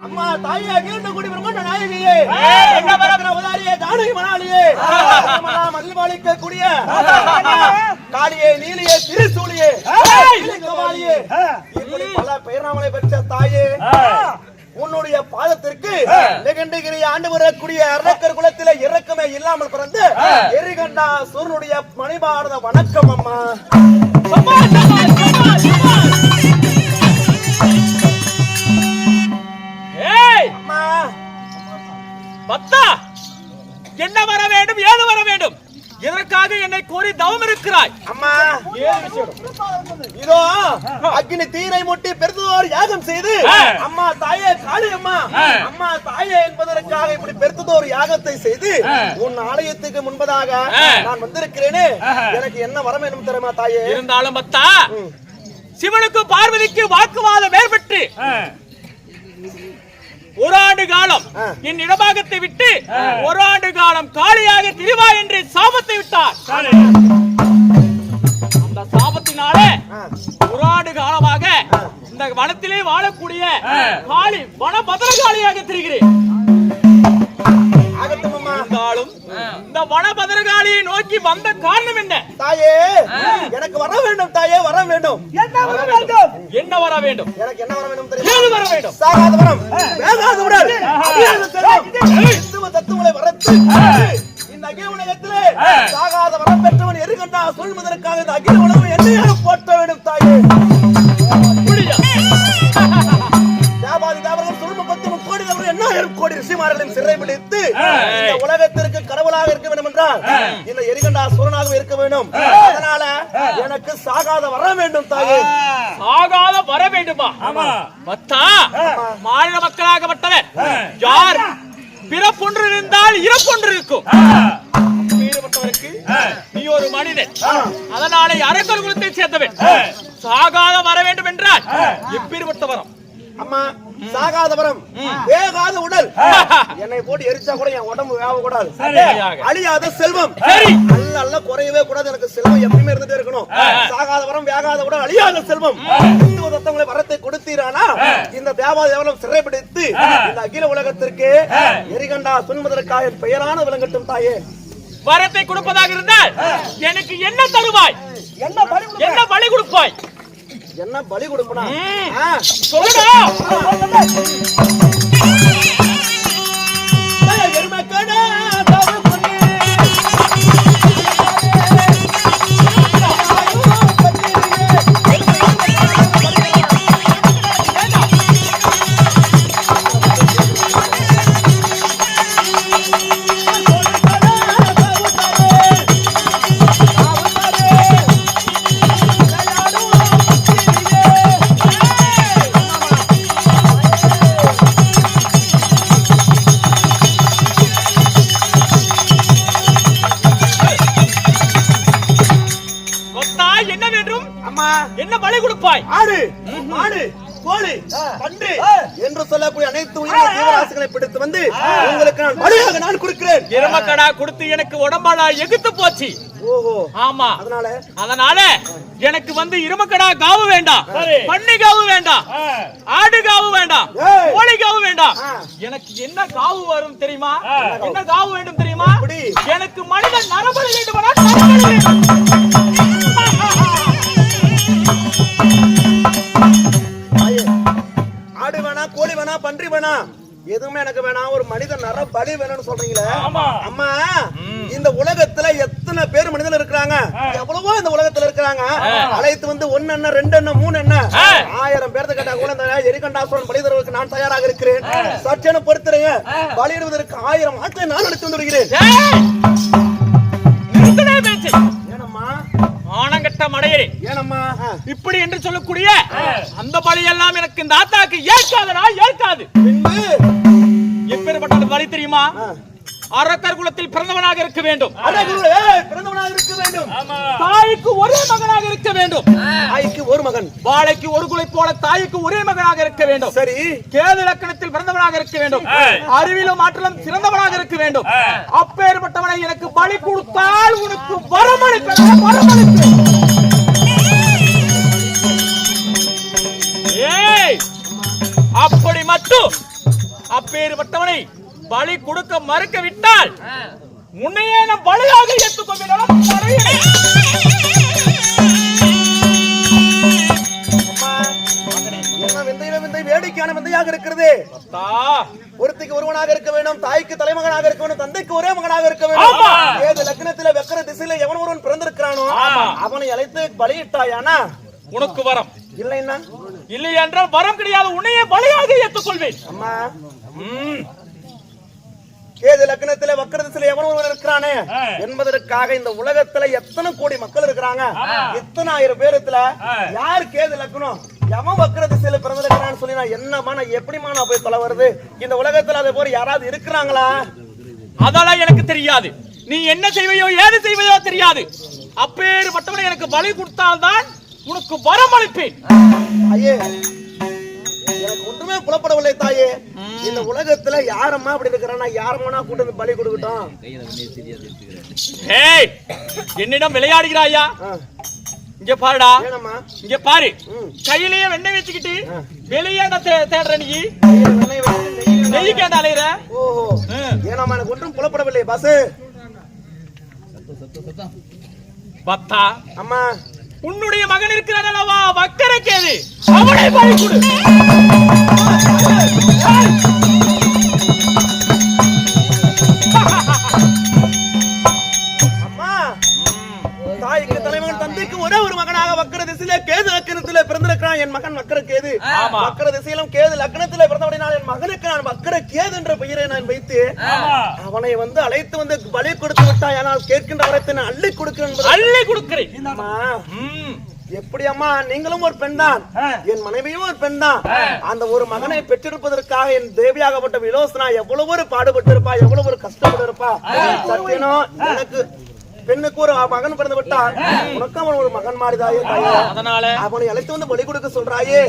அம்மா தாயே அகிலண்ட குடி பிரம்மண்ட நாயகியே. உதாரியே ஜானகி மணாலியே மதில்வாளிக்க கூடிய காளியே நீலியே திருசூலியே. கமாலியே இப்படி பல பெயர்நாமலை பெற்ற தாயே உன்னுடைய பாதத்திற்கு நெகண்டகிரி ஆண்டு வரக்கூடிய அரக்கர் குலத்திலே இறக்கமே இல்லாமல் பிறந்து எரிகண்டா சூரனுடைய மணிபாரத வணக்கம் அம்மா. பத்தா என்ன வர வேண்டும் ஏது வர வேண்டும் இதற்காக என்னை கோரி தவம் இருக்கிறாய் அம்மா இதோ அக்னி தீரை முட்டி பெருந்தோர் யாகம் செய்து. அம்மா தாயே காளி அம்மா. அம்மா தாயே என்பதற்காக இப்படி பெருந்தோர் யாகத்தை செய்து. உன் ஆலயத்துக்கு முன்பதாக. நான் வந்திருக்கிறேனே. எனக்கு என்ன வர வேண்டும் தெரியுமா தாயே இருந்தாலும் பத்தா. சிவனுக்கு பார்வதிக்கு வாக்குவாதம் ஏற்பட்டு ஒரு ஆண்டு காலம். என் இடபாகத்தை விட்டு ஒரு ஆண்டு காலம் காலியாக திரிவா என்று சாபத்தை விட்டார். அந்த சாபத்தினாலே. ஒரு ஆண்டு காலமாக இந்த வனத்திலே வாழக்கூடிய காளி வன பத்திரகாளியாக திரிகிறேன். ஆகட்டும் அம்மா இருந்தாலும் இந்த வன பத்திரகாளியை நோக்கி வந்த காரணம் என்ன? தாயே எனக்கு வர வேண்டும் தாயே வர வேண்டும். வர வேண்டும். என்ன வர வேண்டும்? எனக்கு என்ன வர வேண்டும் ஏது தெரியுமா வர வேண்டும்? சாகாத வரம். வேகாத உடல் தத்துவங்களை வரத்து. இந்த அகில உலகத்திலே சாகாத வரம் பெற்றவன் எருகண்டா சொல்வதற்காக இந்த அகில உலகம் என்னையாக போற்ற வேண்டும் தாயே. சிறை பிடித்து இந்த உலகத்திற்கு கடவுளாக இருக்க வேண்டும் என்றால் இந்த எரிகண்டா சூரனாக இருக்க வேண்டும். அதனால எனக்கு சாகாத வர வேண்டும் தாயே. ஆகாத வர வேண்டுமா? மத்தா மாநில மக்களாகப்பட்டவர். யார்? பிறப்பொன்று இருந்தால் இறப்பொன்று இருக்கும். நீ ஒரு மனிதன். அதனாலே அரக்கர் குலத்தை சேர்ந்தவன். சாகாத வர வேண்டும் என்றால் எப்பேற்பட்ட வரம்? அம்மா சாகாத வரம் வேகாத உடல். என்னை போட்டு எரிச்சா கூட என் உடம்பு வேக கூடாது. அழியாத செல்வம். சரி. அல்ல அல்ல குறையவே கூடாது. எனக்கு செல்வம் எப்பயுமே இருந்துட்டே இருக்கணும். சாகாத வரம் வேகாத உடல் அழியாத செல்வம். இந்து தத்தங்களை வரத்தை கொடுத்தீரானா? இந்த தேவா தேவலம் சிறைப்பிடித்து இந்த அகில உலகத்திற்கு எரிகண்டா சுன்பதற்காக என் பெயரான விளங்கட்டும் தாயே. வரத்தை கொடுப்பதாக இருந்தால் எனக்கு என்ன தருவாய்? என்ன பலி கொடுப்பாய்? என்ன பலி கொடுப்பனா? எருமக்கடா கொடுத்து எனக்கு உடம்பால எகுத்து போச்சு. ஆமா. அதனால? அதனால எனக்கு வந்து இருமக்கடா காவு வேண்டாம். பண்ணி காவு வேண்டாம். ஆடு காவு வேண்டாம். கோழி காவு வேண்டாம். எனக்கு என்ன காவு வரும் தெரியுமா? என்ன காவு வேண்டும் தெரியுமா? எனக்கு மனிதன் நரபலி வேண்டுமானா வேண்டும். ஆடு வேணா கோழி வேணா பன்றி வேணா எதுவுமே எனக்கு வேணாம். ஒரு மனிதன் நர பலி வேணும்னு சொல்றீங்களே? அம்மா இந்த உலகத்துல எத்தனை பேர் மனிதன் இருக்கிறாங்க? எவ்வளவோ இந்த உலகத்துல இருக்கிறாங்க. அழைத்து வந்து ஒன்னு என்ன ரெண்டு என்ன மூணு என்ன. ஆயிரம் பேர்த்த கேட்டா கூட இந்த எரிகண்டாசுரன் பலிதர்களுக்கு நான் தயாராக இருக்கிறேன். சற்றென பொறுத்துறேங்க பலியிடுவதற்கு ஆயிரம் ஆட்களை நான் எடுத்து வந்து விடுகிறேன் ஏய்! நிறுத்துடா பேச்சு. ஏனம்மா? ஆனங்கட்ட மடையரே. ஏனம்மா? இப்படி என்று சொல்லக்கூடிய அந்த பலி எல்லாம் எனக்கு இந்த ஆத்தாக்கு ஏற்காதுடா பிறந்தவனாக இருக்க வேண்டும். பிறந்தவனாக இருக்க வேண்டும். தாய்க்கு ஒரே மகனாக இருக்க வேண்டும். தாய்க்கு ஒரு மகன். வாழைக்கு ஒரு குலை போல தாய்க்கு ஒரே மகனாக இருக்க வேண்டும். சரி. கேது லக்கணத்தில் பிறந்தவனாக இருக்க வேண்டும். அறிவிலும் ஆற்றலும் சிறந்தவனாக இருக்க வேண்டும். அப்பேற்பட்டவனை எனக்கு பலி கொடுத்தால் உனக்கு வரமளிப்பேன் வரமளிப்பேன் ஏய் அப்படி மட்டும் அப்பேற்பட்டவனை பலி கொடுக்க மறுக்க விட்டால் உன்னையே நான் பலியாக ஏற்றுக்கொள்கிறோம் வேடிக்கையான விந்தையாக இருக்கிறது. ஒருத்திக்கு ஒருவனாக இருக்க வேண்டும் தாய்க்கு தலைமகனாக இருக்க வேண்டும் தந்தைக்கு ஒரே மகனாக இருக்க வேண்டும். ஏது லக்னத்தில வெக்கர திசையில எவன் ஒருவன் பிறந்திருக்கிறானோ. அவனை அழைத்து பலியிட்டாயானா? உனக்கு வரம். இல்லைன்னா இல்லை என்றால் வரம் கிடையாது உன்னையே பலியாக ஏற்றுக்கொள்வேன். அம்மா. ஏது லக்னத்தில வக்கர திசையில எவன் ஒருவன் இருக்கிறானே என்பதற்காக இந்த உலகத்துல எத்தனை கோடி மக்கள் இருக்கிறாங்க? இத்தனை ஆயிரம் பேருத்துல யாரு கேது லக்னம்? எவன் வக்கர திசையில பிறந்திருக்கிறான்னு சொல்லி நான் என்னமா நான் எப்படிமா நான் போய் தொலை வருது இந்த உலகத்துல அதே போல யாராவது இருக்கிறாங்களா? அதெல்லாம் எனக்கு தெரியாது. நீ என்ன செய்வையோ ஏது செய்வையோ தெரியாது. அப்பேற்பட்டவனை எனக்கு பலி கொடுத்தால்தான் உனக்கு வரம் அளிப்பேன் ஐயே எனக்கு ஒன்றுமே புலப்படவில்லை தாயே. இந்த உலகத்துல யாரம்மா அப்படி இருக்கிறானா யாரம்மா கூட்டு வந்து பலி கொடுக்கட்டும்? ஏய் என்னிடம் விளையாடுகிறாயா இங்க பாருடா. இங்க பாரு. கையிலேயே வெண்ணெய் வச்சுக்கிட்டு வெளியே என்ன தே- தேடுற நீ? நெய் கேட்ட அலையிற? ஓஹோ. ம். ஏனம்மா எனக்கு ஒன்றும் புலப்படவில்லை. பஸ் பத்தா. அம்மா. உன்னுடைய மகன் இருக்கிறான் அல்லவா? வக்கரக்கேது அவனை பலி கொடு. அம்மா திசையில கேது லக்கணத்திலே பிறந்திருக்கிறான். என் மகன் வக்கர கேது. ஆமா. வக்கர திசையிலும் கேது லக்கணத்திலே பிறந்தபடினால் என் மகனுக்கு நான் வக்கர கேது என்ற பெயரை நான் வைத்து அவனை வந்து அழைத்து வந்து பலி கொடுத்து விட்டாய். ஆனால் கேட்கின்ற வரத்தை நான் அள்ளி கொடுக்கிறேன் அள்ளி கொடுக்கிறேன். எப்படி அம்மா? நீங்களும் ஒரு பெண் தான் என் மனைவியும் ஒரு பெண் தான் அந்த ஒரு மகனை பெற்றிருப்பதற்காக என் தேவியாகப்பட்ட விலோசனா எவ்வளவு ஒரு பாடுபட்டு இருப்பா எவ்வளவு ஒரு கஷ்டப்பட்டு இருப்பா எனக்கு பெண்ணுக்கு ஒரு மகன் பிறந்து விட்டால் உனக்கு அவன் ஒரு மகன் மாறிதாயே தாயே. அதனால? அவனை அழைத்து வந்து பலி கொடுக்க சொல்றாயே.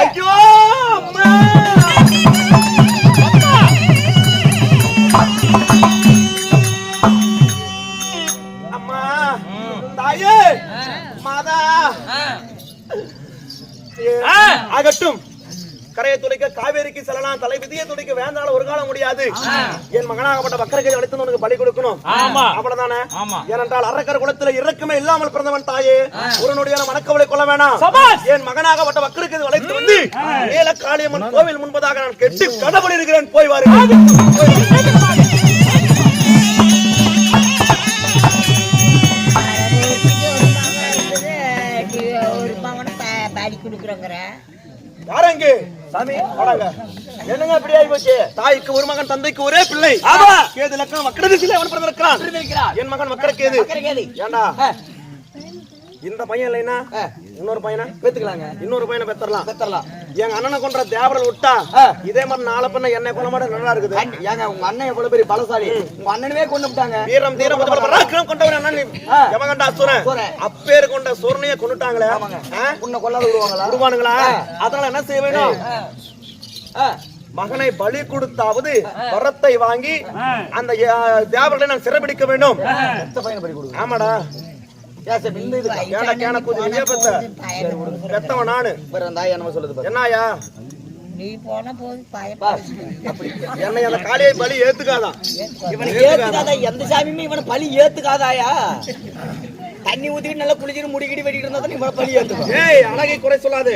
ஐயோ அம்மா. அம்மா தாயே மாதா. ஆகட்டும். கரையை துளைக்க காவேரிக்கு செல்லலாம் தலை விதியை துளைக்க வேந்தால ஒரு காலம் முடியாது. என் மகனாகப்பட்ட பக்கரகை அழைத்து உனக்கு பலி கொடுக்கணும். ஆமா. அவ்வளவுதானே. ஏனென்றால் அரக்கர் குலத்துல இறக்குமே இல்லாமல் பிறந்தவன் தாயே. உடனுடைய மனக்கவலை கொள்ள வேணாம். என் மகனாகப்பட்ட வக்கருக்கு அழைத்து வந்து ஏல காளியம்மன் கோவில் முன்பதாக நான் கெட்டு கடவுள் இருக்கிறேன் போய் வாருங்கள் கொடுக்குறோங்கிற. யாரங்க சாமி என்னங்க இப்படி ஆகி போச்சு தாய்க்கு ஒரு மகன் தந்தைக்கு ஒரே பிள்ளை. ஆமா. கேது லக்கம் வக்கரதிசில அவன் பிறந்திருக்கிறான் என் மகன் வக்கர கேது ஏண்டா? இந்த பையன் இல்லைன்னா இன்னொரு பையனை? பெத்துக்கலாங்க. இன்னொரு பையனை பெத்தரலாம். பெத்தரலாம். எங்க அண்ணனை கொன்ற தேவரல் விட்டா இதே மாதிரி நாளை பண்ண என்னை கொல்ல மாட்டேன் நல்லா இருக்குது. ஏங்க உங்க அண்ணன் எவ்வளவு பெரிய பலசாலி? உங்க அண்ணனவே கொண்டு விட்டாங்க. வீரம் தீரம் பராக்கிரம் கொண்டவன் அண்ணன் யமகண்டா அசுரன். அப்பேரு கொண்ட சூரனையே கொண்டுட்டாங்களே? உன்னை கொல்லாத விடுவாங்களா? விடுவானுங்களா? அதனால என்ன செய்ய வேணும்? மகனை பலி கொடுத்தாவது வரத்தை வாங்கி அந்த தேவர்களை நான் சிறைபிடிக்க வேண்டும். ஆமாடா. என்னயா நீ போன போது என்னை அந்த காளியை பலி ஏத்துக்காதான் இவனை ஏத்துக்காதா? எந்த சாமியுமே இவனை பழி ஏத்துக்காதாயா? தண்ணி ஊத்திட்டு நல்லா குளிச்சுட்டு முடிக்கிட்டு வெட்டிட்டு இருந்தா தான் இவனை பழி ஏத்துக்கும் ஏய் அழகை குறை சொல்லாது.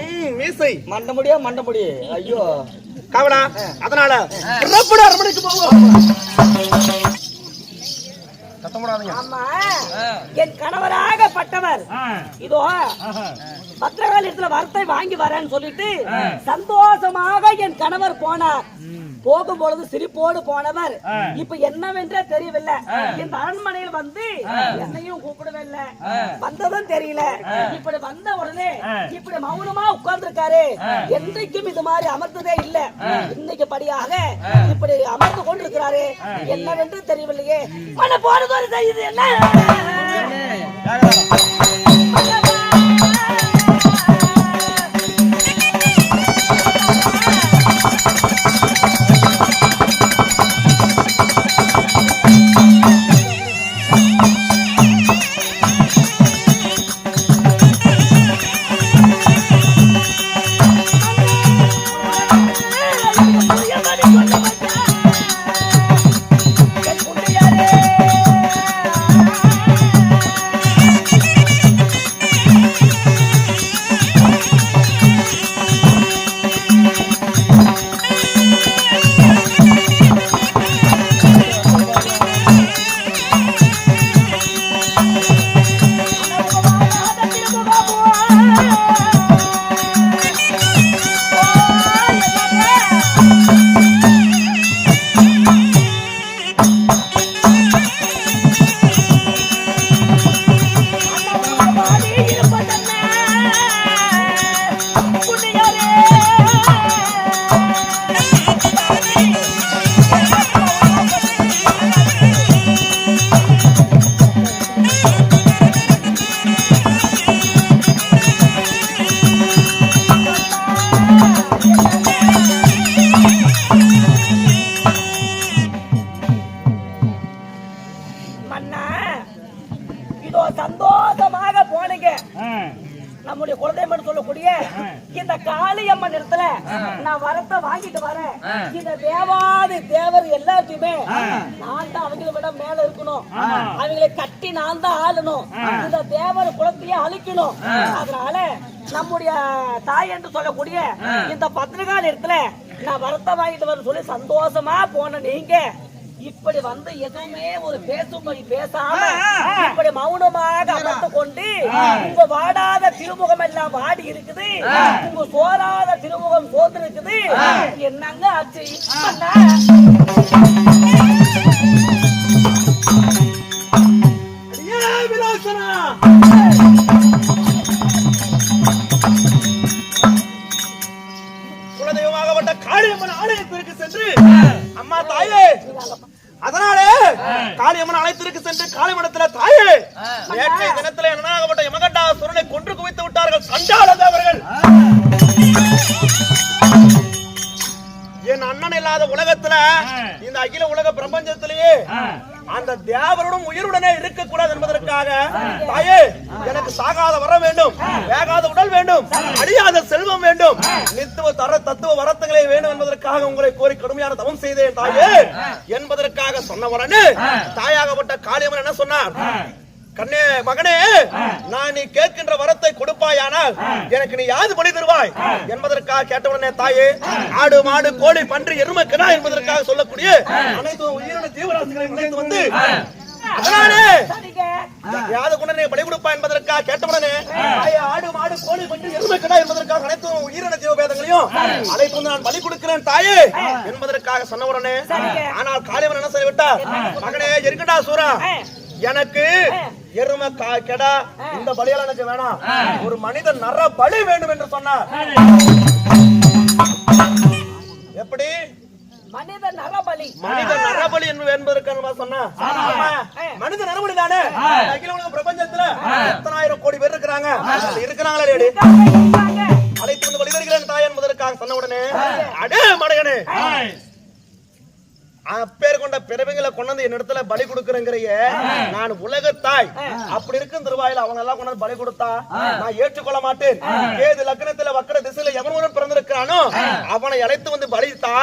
ம், மீசை. மண்ட முடியா மண்ட முடி? ஐயோ. காவலா அதனால புறப்படு அரண்மனைக்கு போவோம் என் கணவராகப்பட்டவர் இதோ பத்திரகாலத்துல வரத்தை வாங்கி வரேன்னு சொல்லிட்டு சந்தோஷமாக என் கணவர் போனார். போகும் பொழுது சிரிப்போடு போனவர். இப்ப என்னவென்றே தெரியவில்லை. இந்த அரண்மனையில் வந்து என்னையும் கூப்பிடவில்லை. வந்ததும் தெரியல. இப்படி வந்த உடனே இப்படி மௌனமா உட்கார்ந்திருக்காரு. என்றைக்கும் இது மாதிரி அமர்ந்ததே இல்ல. இன்னைக்கு படியாக இப்படி அமர்ந்து கொண்டிருக்கிறாரு. என்னவென்று தெரியவில்லையே. மன ஒரு செய்யுது. என்ன? சந்தோஷமாக போனீங்க. நம்முடைய குலதெய்வம் சொல்லக்கூடிய இந்த காளியம்மன் இடத்துல நான் வரத்தை வாங்கிட்டு வரேன். இந்த தேவாதி தேவர் எல்லாத்தையுமே நான் தான் அவங்களை விட மேல இருக்கணும். அவங்களை கட்டி நான் தான் ஆளணும். இந்த தேவர் குலத்தையே அழிக்கணும். அதனால நம்முடைய தாய் என்று சொல்லக்கூடிய இந்த பத்திரிகா இடத்துல நான் வரத்தை வாங்கிட்டு வரேன்னு சொல்லி சந்தோஷமா போன நீங்க. இப்படி வந்து எதுவுமே ஒரு பேசும்படி பேசாம இப்படி மௌனமாக அமர்ந்து கொண்டு உங்க வாடாத திருமுகம் எல்லாம் வாடி இருக்குது. உங்க சோறாத திருமுகம் சோர்ந்து இருக்குது என்னங்க ஆச்சு? என்பதற்காக தாயே எனக்கு சாகாத வர வேண்டும் வேகாத உடல் வேண்டும் அழியாத செல்வம் வேண்டும். நித்துவ தர தத்துவ வரத்துகளை வேண்டும் என்பதற்காக உங்களை கோரி கடுமையான தவம் செய்தேன் தாயே. என்பதற்காக சொன்னவரனு தாயாகப்பட்ட காளியம்மன் என்ன சொன்னார்? கண்ணே மகனே நான் நீ கேட்கின்ற வரத்தை கொடுப்பாயானால் எனக்கு நீ யாது பணி தருவாய்? என்பதற்காக கேட்டவுடனே தாயே ஆடு மாடு கோழி பன்றி எருமை கிடா என்பதற்காக சொல்லக்கூடிய அனைத்து உயிரின ஜீவராசிகளை நினைத்து வந்து அதனாலே யாது கொண்டு நீ பலி கொடுப்பா என்பதற்காக கேட்டவுடனே தாயே ஆடு மாடு கோழி பன்றி எருமை கிடா என்பதற்காக அனைத்து உயிரின ஜீவபேதங்களையும் வந்து நான் பலி கொடுக்கிறேன் தாயே! என்பதற்காக சொன்ன உடனே ஆனால் காளியவன் என்ன செய்துவிட்டார் மகனே இருக்கடா சூரா! எனக்கு எருமை கா- கெடா இந்த பலியால் எனக்கு வேணாம். ஒரு மனிதன் நர பலி வேண்டும் என்று சொன்னார். எப்படி? மனித நரபலி. மனித நரபலி என்று என்பதற்காக சொன்னா. மனித நரபலி தானே? அகில உலக பிரபஞ்சத்துல எத்தனாயிரம் கோடி பேர் இருக்கிறாங்க. இருக்கிறாங்களா? அழைத்து வந்து வழி வருகிறேன் தாய் என்பதற்காக சொன்ன உடனே அடே மடையனே. அப்பேர் கொண்ட பிறவிகளை கொண்டு வந்து என்னிடத்துல பலி கொடுக்குறேங்கிறைய நான் உலக தாய் அப்படி இருக்கும் திருவாயில அவங்க எல்லாம் கொண்டு வந்து பலி கொடுத்தா நான் ஏற்றுக்கொள்ள மாட்டேன். ஏது லக்னத்துல வக்கர திசையில எவன் ஒருவன் பிறந்திருக்கிறானோ அவனை அழைத்து வந்து பலித்தா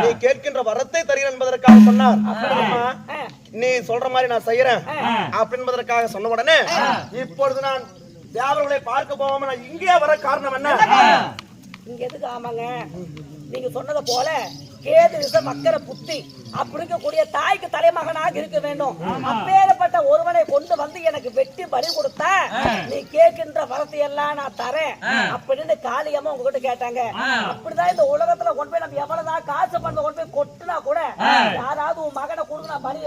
நீ கேட்கின்ற வரத்தை தருகிறேன் என்பதற்காக சொன்னார். நீ சொல்ற மாதிரி நான் செய்யறேன் அப்படின்பதற்காக சொன்ன உடனே இப்பொழுது நான் தேவர்களை பார்க்க போகாம நான் இங்கேயே வர காரணம் என்ன? இங்க எதுக்கு ஆமாங்க? நீங்க சொன்னது போல கேது விச மக்கர புத்தி அப்படி இருக்கக்கூடிய தாய்க்கு தலைமகனாக இருக்க வேண்டும். அப்பேற்பட்ட ஒருவனை கொண்டு வந்து எனக்கு வெட்டி பலி கொடுத்தா நீ கேட்கின்ற வரத்தை எல்லாம் நான் தரேன் அப்படின்னு காளியம்மா உங்ககிட்ட கேட்டாங்க. அப்படிதான் இந்த உலகத்துல கொண்டு போய் நம்ம எவ்வளவுதான் காசு பண்ண கொண்டு போய் கொட்டுனா கூட யாராவது உன் மகனை கொடுக்கணும் பலி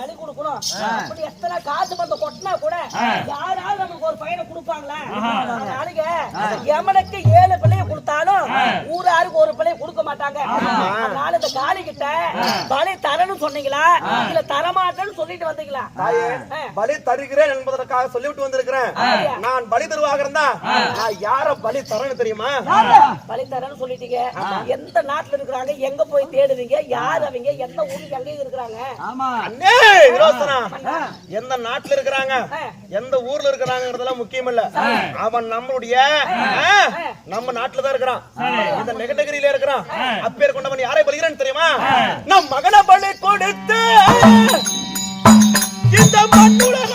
பலி கொடுக்கணும். அப்படி எத்தனை காசு பண்ண கொட்டினா கூட யாராவது நமக்கு ஒரு பையனை கொடுப்பாங்களா? நாளைக்கு எமனுக்கு ஏழு ஊராருக்கு ஒரு பிள்ளைய கொடுக்க மாட்டாங்க. அதனால இந்த காளி கிட்ட பலி தரணும் சொன்னீங்களா? இல்ல தரமாட்டேன்னு சொல்லிட்டு வந்தீங்களா. பலி தருகிறேன் என்பதற்காக சொல்லிவிட்டு வந்திருக்கிறேன். நான் பலி தருவாக இருந்தா நான் யார பலி தரேன்னு தெரியுமா? பலி தரேன்னு சொல்லிட்டீங்க. எந்த நாட்டுல இருக்கிறாங்க? எங்க போய் தேடுவீங்க? யார் அவங்க? எந்த ஊருக்கு எங்க இருக்கிறாங்க? எந்த நாட்டுல இருக்கிறாங்க? எந்த ஊர்ல இருக்கிறாங்கிறதெல்லாம் முக்கியம் இல்ல அவன் நம்மளுடைய நம்ம நாட்டுல தான் இருக்கிறான். இந்த நெகட்டகிரியில இருக்கிறான். அப்பேர் கொண்டவன் யாரை பலிகிறான்னு தெரியுமா? நம் மகனை பலி கொடுத்து இந்த மண்ணுலகை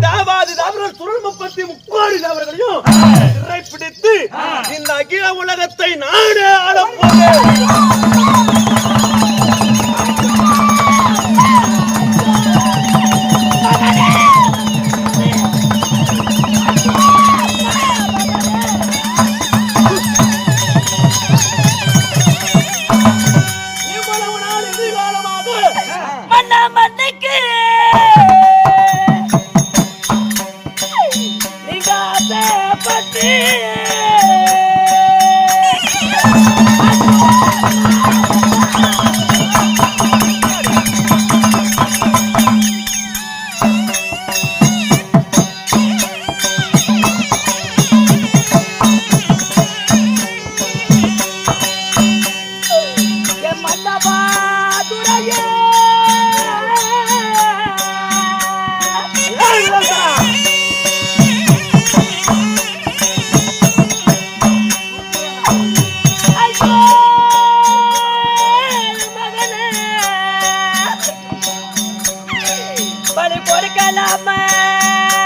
தாவது தாவரம் சுழல் முப்பத்தி முக்கோடி தாவரங்களையும் சிறைப்பிடித்து இந்த அகில உலகத்தை நானே ஆளப்போகிறேன் 阿妹。